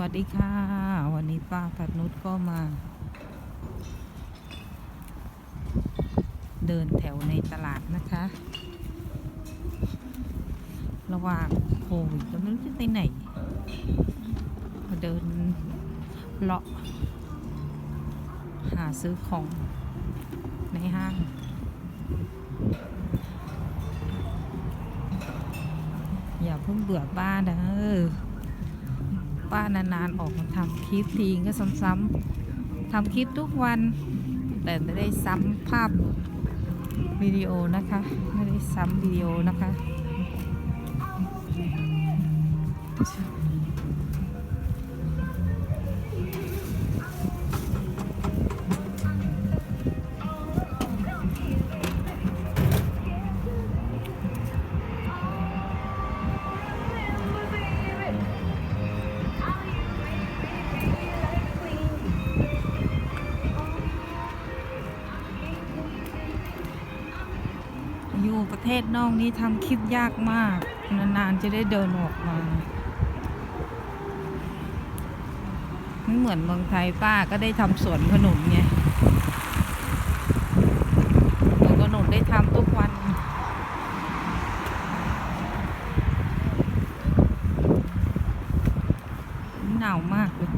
วัสดีค่ะ วันนี้ป้าพัดนุชก็มา เดินแถวในตลาดนะคะ ระหว่างโควิดก็ไม่รู้จะไปไหนมาเดินเลาะ หาซื้อของในห้างอย่าเพิ่งเบื่อป้าเด้อ ป้านานๆออกมาทำคลิปทีก็ซ้ำๆทำคลิปทุกวัน แต่ไม่ได้ซ้ำภาพวิดีโอนะคะ ไม่ได้ซ้ำวิดีโอนะคะ ประเทศนอกนี้ทำคลิปยากมาก นานๆจะได้เดินออกมาไม่เหมือนเมืองไทยป้าก็ได้ทำสวนขนุนไงสวนขนุนได้ทำทุกวันหนาวมากเลย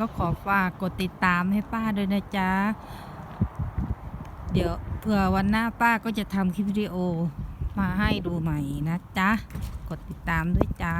ก็ขอฝากกดติดตามให้ป้าด้วยนะจ๊ะ เดี๋ยวเผื่อวันหน้าป้าก็จะทำคลิปวิดีโอมาให้ดูใหม่นะจ๊ะ กดติดตามด้วยจ้า